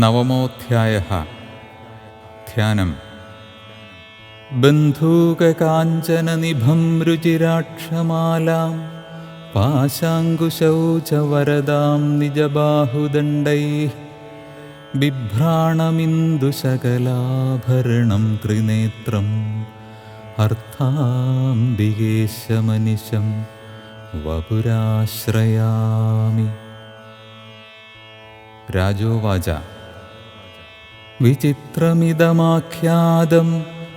नवमोऽध्यायः. ध्यानम्. बन्धूककाञ्चननिभं रुचिराक्षमालां पाशाङ्कुशौ च वरदां निजबाहुदण्डैः बिभ्राणमिन्दुशकलाभरणं त्रिनेत्रम् अर्थाम्बिकेशमनिशं वपुराश्रयामि। राजोवाच विचित्रमिदमाख्यातं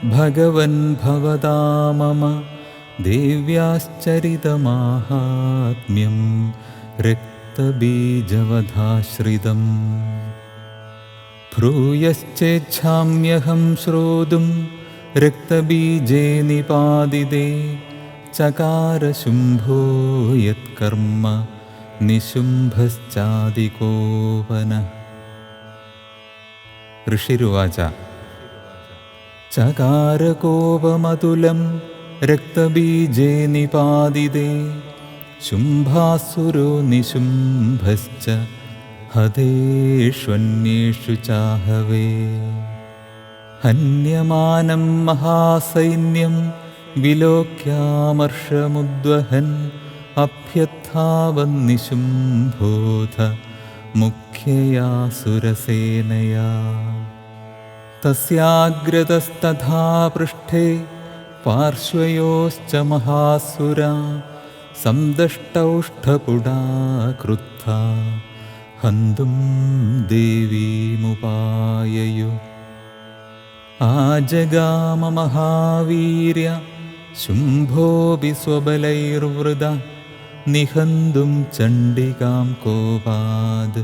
भगवन् भवदा मम देव्याश्चरितमाहात्म्यं रक्तबीजवधाश्रितम्। भ्रूयश्चेच्छाम्यहं श्रोतुं रक्तबीजे निपादिते चकारशुम्भो यत्कर्म निशुम्भश्चादिकोपन ഋഷിരുവാച. ചകാരകോപമതുലം രക്തബീജേ നിപാതിതേ ശുംഭാസുരോ നിശുംഭശ്ച ഹതേഷ്വന്യേഷു ചാഹവേ. ഹന്യമാനം മഹാസൈന്യം വിലോക്യാമർഷമുദ്വഹൻ അഭ്യത്ഥാവന്നിശുംഭൂധ मुख्यया सुरसेनया तस्याग्रतस्तथा पृष्ठे पार्श्वयोश्च महासुरा सन्दष्टौष्ठपुडा क्रुद्धा हन्तुं देवीमुपाययु। आजगाममहावीर्य शुम्भोऽपि स्वबलैर्वृद निहन्तुं चण्डिकां कोपाद्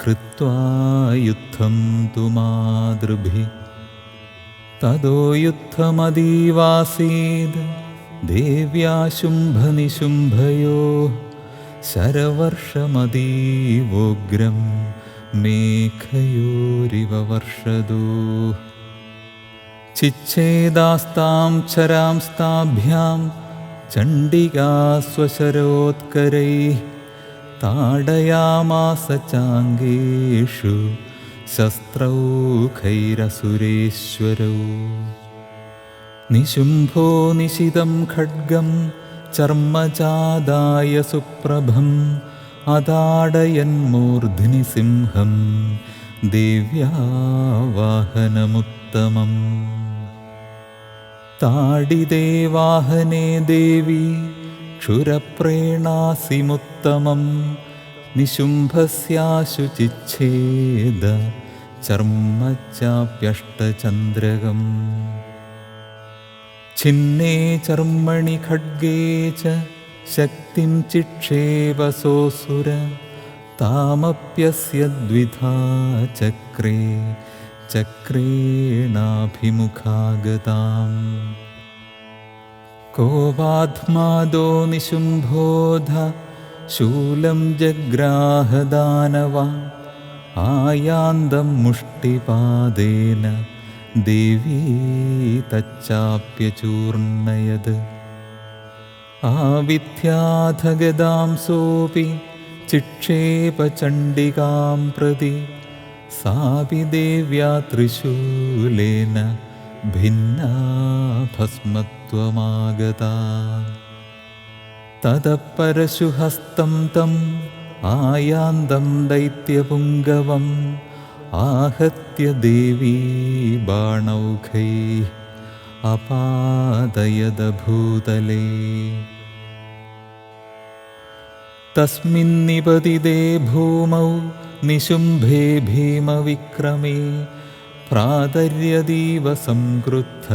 कृत्वा युद्धं तु मातृभिः ततो युद्धमदीवासीद् देव्या शुम्भनिशुम्भयोः शरवर्षमदीवोग्रं मेघयोरिव वर्षदो चिच्छेदास्तां चरांस्ताभ्यां चण्डिका स्वशरोत्करैः ताडयामास चाङ्गेषु शस्त्रौखैरसुरेश्वरौ निशुम्भो निशितं खड्गं चर्मचादाय सुप्रभम् अताडयन्मूर्ध्नि सिंहं देव्या वाहनमुत्तमम् ताडिदे वाहने देवी क्षुरप्रेणासिमुत्तमं निशुम्भस्याशुचिच्छेद चर्म चाप्यष्टचन्द्रगम् छिन्ने चर्मणि खड्गे च शक्तिं चिक्षेपसोऽसुर तामप्यस्य द्विधा चक्रे चक्रेणाभिमुखागताम्। कोपाध्मादो निशुम्भोध शूलं जग्राहदानवा आयान्दं मुष्टिपादेन देवी तच्चाप्यचूर्णयद्। आविद्याथगदां सोऽपि चिक्षेपचण्डिकां प्रति सापि देव्या त्रिशूलेन भिन्ना भस्मत्वमागता ततः परशुहस्तं तम् आयान्दं दैत्यपुङ्गवम् आहत्य देवी बाणौखैः अपादयदभूतले। तस्मिन्निपतिते भूमौ निशुम्भे भीमविक्रमे प्रातर्यदीव संक्रुद्ध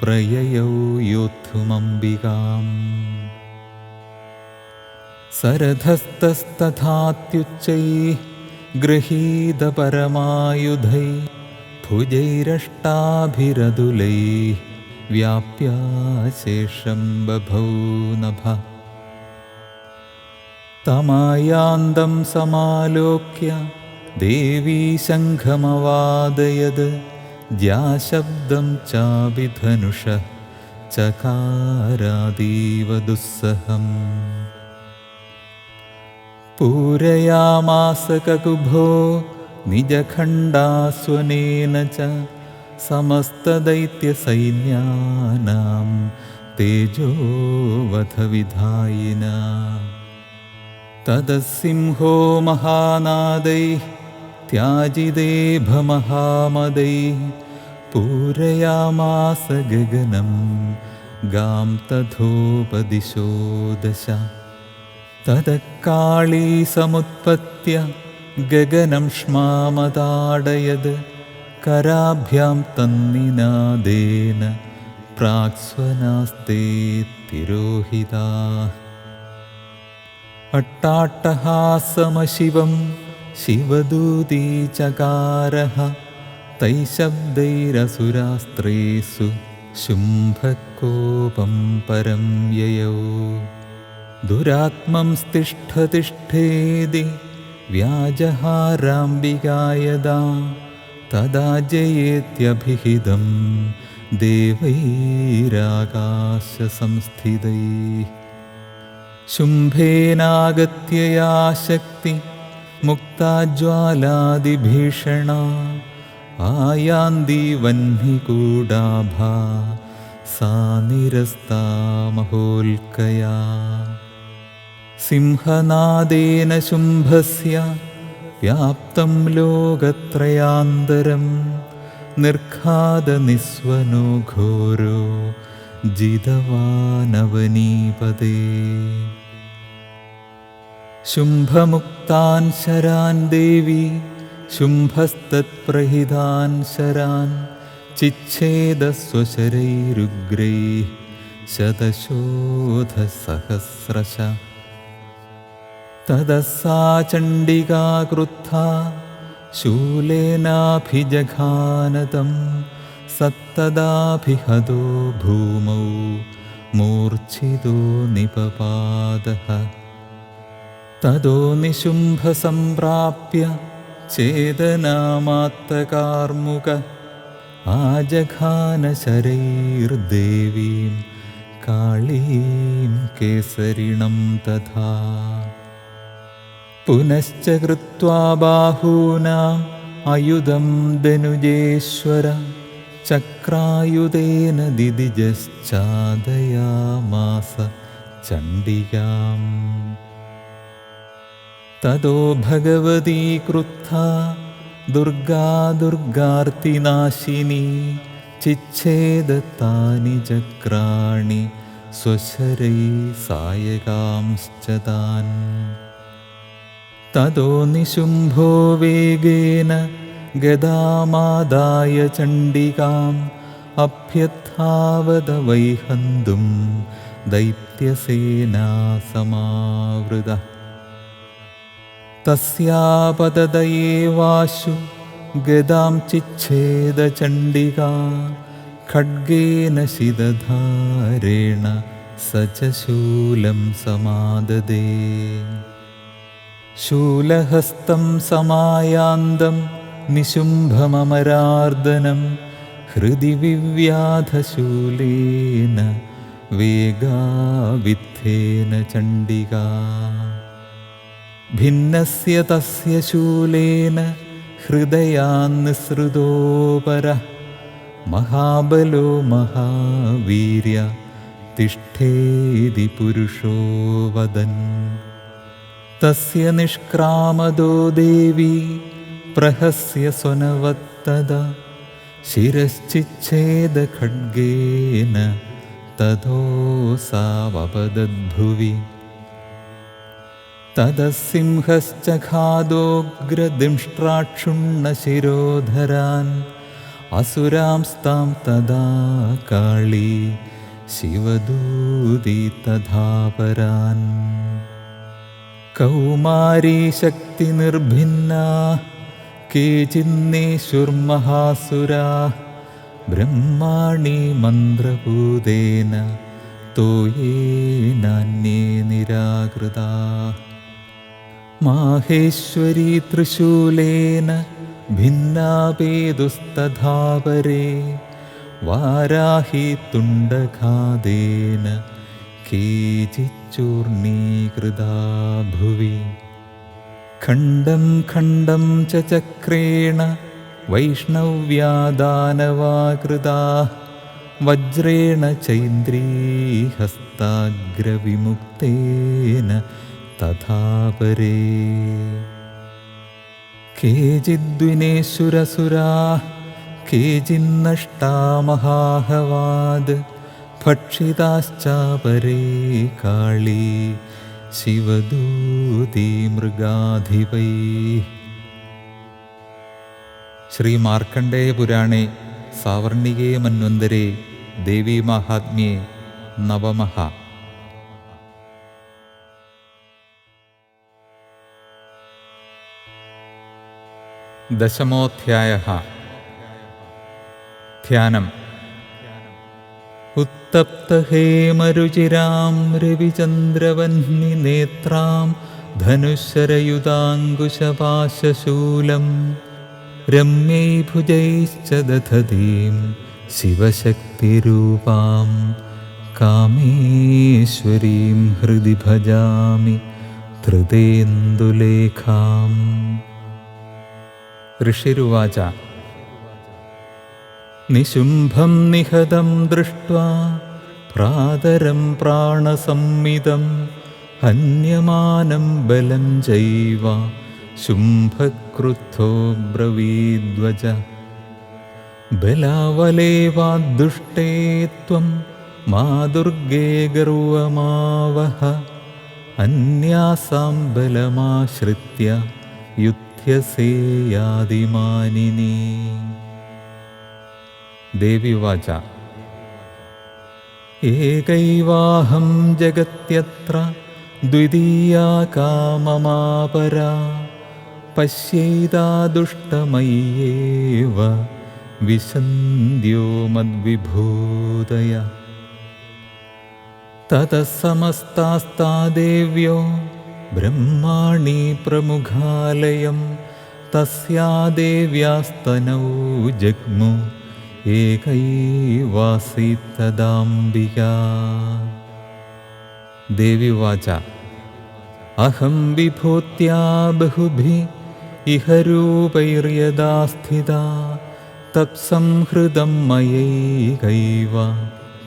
प्रययौ योद्धुमम्बिकाम्। सरधस्तस्तथात्युच्चैः गृहीतपरमायुधै भुजैरष्टाभिरदुलैः व्याप्याशेषं बभौ नभ तमायान्दं समालोक्य देवी शङ्खमवादयद् ज्याशब्दं चाभिधनुषः चकारादीव दुःसहम् पूरयामास ककुभो निजखण्डास्वनेन च समस्तदैत्यसैन्यानां तेजोवधविधायिना तदसिंहो महानादैः त्याजिदेभमहामदैः पूरयामास गगनं गां तथोपदिशो दश। तदकाळी समुत्पत्य गगनं श्मामदाडयद् कराभ्यां तन्निनादेन प्राक्स्वनास्ते तिरोहिता अट्टाट्टहासमशिवं शिवदूतीचकारः तैः शब्दैरसुरास्त्रेषु शुम्भकोपं परं ययौ। दुरात्मं स्तिष्ठतिष्ठेदि व्याजहाराम्बिका यदा तदा जयेत्यभिहितं देवैराकाशसंस्थितैः शुम्भेनागत्य या शक्ति मुक्ता ज्वालादिभीषणा आयान्दिवह्निकूडाभा सा निरस्ता महोल्कया। सिंहनादेन शुम्भस्य व्याप्तं लोकत्रयान्तरं निर्खादनिस्वनो घोरो जितवानवनीपदे शुम्भमुक्तान् शरान् देवी शुम्भस्तत्प्रहितान् शरान् चिच्छेदस्वशरैरुग्रैः शतशोधसहस्रश। ततः सा चण्डिका क्रुद्धा शूलेनाभिजघानतं सत्तदाभिहतो भूमौ मूर्च्छितो निपपादः തതോ നിശുംഭസംപ്രാപ്യ ചേതനാമാത്തകാർമുക ആജഘാനശരൈർദേവീം കാളീം കേസരിണം തഥാ. പുനശ്ച കൃത്വാ ബാഹൂനാം അയുധം ധനുജേശ്വര ചക്രായുധേന ദിദിജശ്ചാദയാമാസ ചണ്ഡികാം. ततो भगवती क्रुद्धा दुर्गा दुर्गार्तिनाशिनी चिच्छेदत्तानि चक्राणि स्वशरैः सायकांश्च तान्। ततो निशुम्भो वेगेन गदामादाय चण्डिकाम् अभ्यथावदवैहन्तुं दैत्यसेना समावृतः तस्यापददयेवाशु गदां चिच्छेदचण्डिका खड्गेन शिदधारेण स च शूलं समाददे। शूलहस्तं समायान्दं निशुम्भममरार्दनं हृदि विव्याधशूलेन वेगावित्थेन चण्डिका भिन्नस्य तस्य शूलेन हृदयान्निसृतोपरः। महाबलो महावीर्य तिष्ठेदि पुरुषो वदन्। तस्य निष्क्रामदो देवी प्रहस्य स्वनवत्तदा। शिरश्चिच्छेदखड्गेन ततः सिंहश्च खादोऽग्रदिंष्ट्राक्षुण्णशिरोधरान् असुरांस्तां तदा काळी शिवदूती तथा परान् कौमारीशक्तिनिर्भिन्ना केचिन्नेषुर्महासुरा ब्रह्माणि मन्द्रभूतेन तोयेनान्ये निराकृता माहेश्वरी त्रिशूलेन भिन्नापेदुस्तथा परे वाराही तुण्डखादेन केचिच्चूर्णीकृता भुवि। खण्डं खण्डं च चक्रेण वैष्णव्यादानवा कृता वज्रेण चैन्द्रीहस्ताग्रविमुक्तेन तथा परे केचिद्विनेश्वरसुराः केचिन्नष्टा महाहवाद् भक्षिताश्चापरे काळी शिवदूती मृगाधिपैः श्रीमार्कण्डेयपुराणे सावर्णिके मन्वन्तरे देवीमाहात्म्ये नवमः ദശമോധ്യായ ധ്യാനം. ഉത്തപ്തഹേമരുചിരാം രവിചന്ദ്രവഹ്നിനേത്രാം ധനുശരയുതാങ്കുശപാശശൂലം രമ്യൈ ഭുജൈശ്ച ദധതീം ശിവശക്തിരൂപാം കാമേശ്വരീം ഹൃദി ഭജാമി ഹൃദേന്ദുലേഖാം ഋഷിരുവാച. നിശുംഭം നിഹതം ദൃഷ്ട്വാ പ്രാതരം പ്രാണസംമിതം ഹന്യമാനം ബലം ചൈവ ശുംഭക്രുദ്ധോ ബ്രവീദ്വജ ബലാവലേവാദ്ദുഷ്ടേ ത്വം മാ ദുർഗേ ഗർവമാവഹ. അന്യാസാം ബലമാശ്രിത്യ. युध्यसेयादिमानिनी देवीवाच एकैवाहं जगत्यत्र द्वितीया काममापरा पश्यैता दुष्टमय्येव विशन्द्यो मद्विभूतय ततः समस्तास्ता देव्यो ब्रह्माणि प्रमुखालयं तस्या देव्यास्तनौ जग्मु एकैवासीत्तदाम्बिका देवीवाच अहं विभूत्या बहुभिः इह रूपैर्यदा स्थिता तत्संहृदं मयैकैव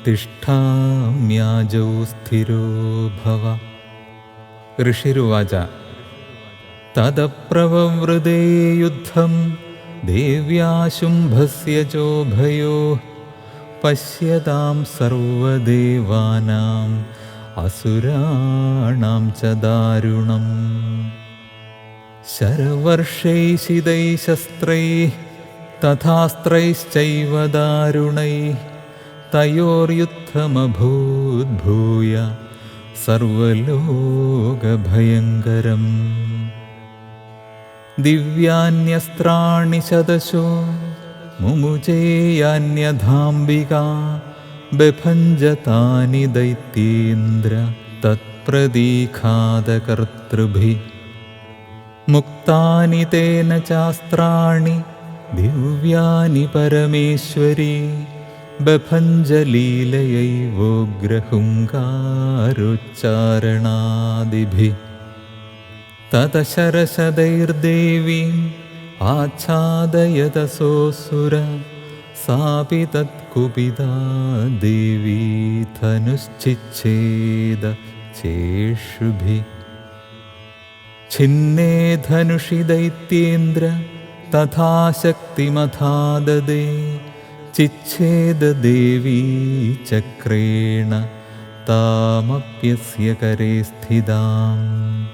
तिष्ठाम्याजौ स्थिरो भव ഋഷിരുവാച. തദപ്രവവൃതേ യുദ്ധം ദേവ്യാശുംഭസ്യ ചോഭയോ പശ്യതാം സർവദേവാനാം അസുരാണാം ച ദാരുണം. ശരവർഷൈശിതൈ ശസ്ത്രൈ തഥാസ്ത്രൈശ്ചൈവ ദാരുണൈ തയോർയുദ്ധമഭൂദ്ഭൂയ सर्वलोकभयङ्करम् दिव्यान्यस्त्राणि शतशो मुमुचेयान्यधाम्बिका बिभञ्जतानि दैत्येन्द्र तत्प्रदीखादकर्तृभिः मुक्तानि तेन चास्त्राणि दिव्यानि परमेश्वरी बभञ्जलीलयैवोग्रहुङ्कारोच्चारणादिभिः ततशरशदैर्देवीम् आच्छादयतसोऽसुर सापि तत्कुपिता देवी धनुश्चिच्छेद चेषुभिः छिन्ने धनुषि दैत्येन्द्र तथा शक्तिमथाददे चिच्छेददेवी चक्रेण तामप्यस्य करे स्थिताम्।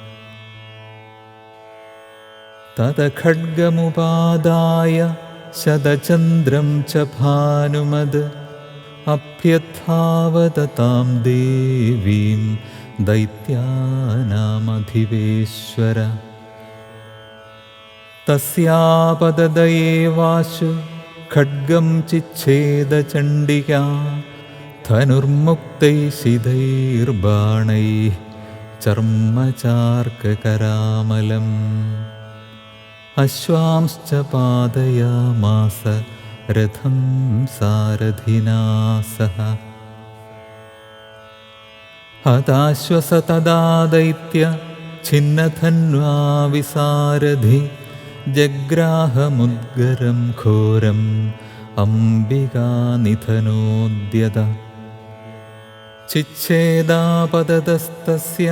तत खड्गमुपादाय शतचन्द्रं च भानुमद अभ्यथावदतां देवीं दैत्यानामधिवेश्वर। तस्यापददयेवाशु खड्गं चिच्छेदचण्डिका धनुर्मुक्तैः शिदैर्बाणैः चर्मचार्ककरामलम्। अश्वांश्च पादयामास रथं सारथिना सह। हताश्वस तदा दैत्य छिन्नधन्वा विसारधि जग्राहमुद्गरं घोरम् अम्बिकानिधनोद्यत चिच्छेदापदतस्तस्य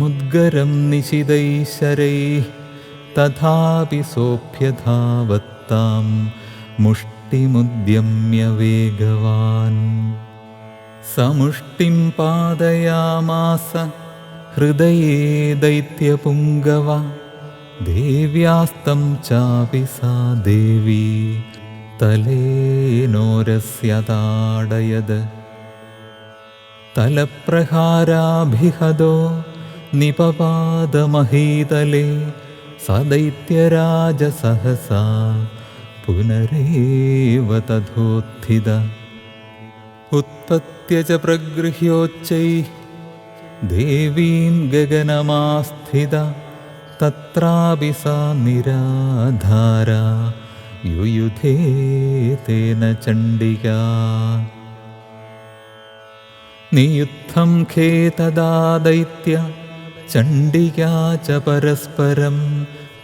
मुद्गरं निशिदैशरैः तथापि सोऽप्यधावत्तां मुष्टिमुद्यम्य वेगवान् समुष्टिं पादयामास हृदये दैत्यपुङ्गव ദേവ്യാസ്തം ചാപി സാ ദേവി തലേനോരസ്യതാടയത് തലപ്രഹാരാഭിഹതോ നിപപാദമഹീതലേ സദൈത്യരാജസഹസാ പുനരേവ തഥോത്ഥിത. ഉത്പത്യച പ്രഗൃഹ്യോച്ചൈ ദേവീം ഗഗനമാസ്ഥിത. तत्रापि सा निराधारा युयुधे तेन चण्डिका। नियुद्धं खेतदा दैत्य चण्डिका च परस्परं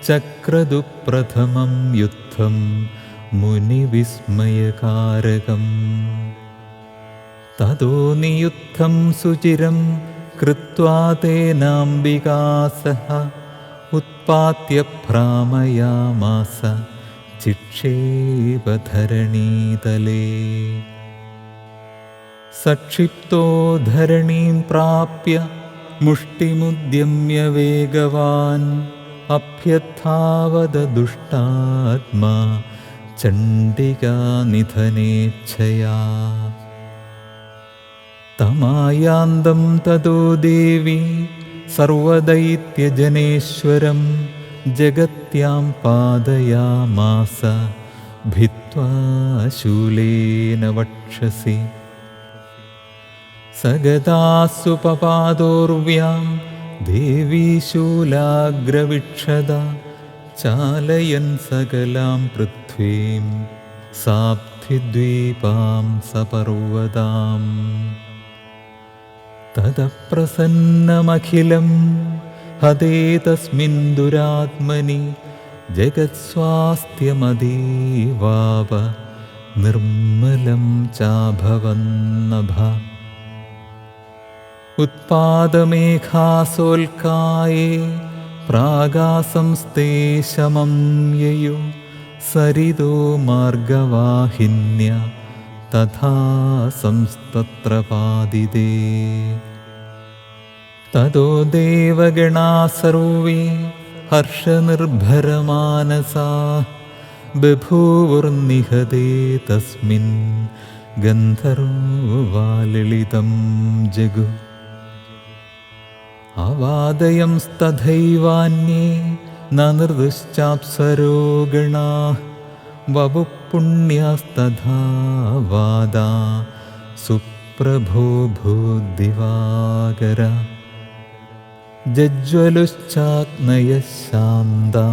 चक्रदुप्रथमं युद्धं मुनिविस्मयकारकम्। ततो नियुद्धं सुचिरं कृत्वा तेनाम्बिकासः उत्पात्य भ्रामयामास चिक्षेपधरणीतले सक्षिप्तो धरणीं प्राप्य मुष्टिमुद्यम्य वेगवान् अभ्यथावदुष्टात्मा चण्डिकानिधनेच्छया तमायान्दं ततो देवी सर्वदैत्यजनेश्वरं जगत्यां पादयामास भित्त्वा शूलेन वक्षसि। सगदासुपपादोर्व्यां देवी शूलाग्रविक्षदा चालयन् सकलां पृथ्वीं साप्थिद्वीपां सपर्वताम् ततः प्रसन्नमखिलं हते तस्मिन् दुरात्मनि जगत्स्वास्थ्यमदीवाप निर्मलं चाभवन्नभ उत्पादमेघासोल्काये प्रागासंस्ते शमं ययु सरिदो मार्गवाहिन्य तथा संस्तत्र पादिते തതോ ദേവഗണാ സർവേ ഹർഷനിർഭരമാനസാ ബഭൂവുർനിഹതേ തസ്മിൻ ഗന്ധർവാലളിതം ജഗു. അവാദയം സ്തഥൈവാന്യേ നനൃതുശ്ചാപ്സരോ ഗണാ വപുപുണ്യസ്തഥാ വാദാ സുപ്രഭോ ഭൂദിവാകര. जज्ज्वलुश्चाग्नयः शान्ता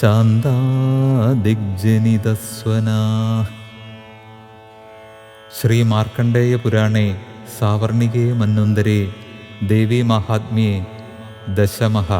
शान्ता दिग्जनितस्वनाः श्रीमार्कण्डेयपुराणे सावर्णिके मन्वन्तरे देवीमाहात्म्ये दशमः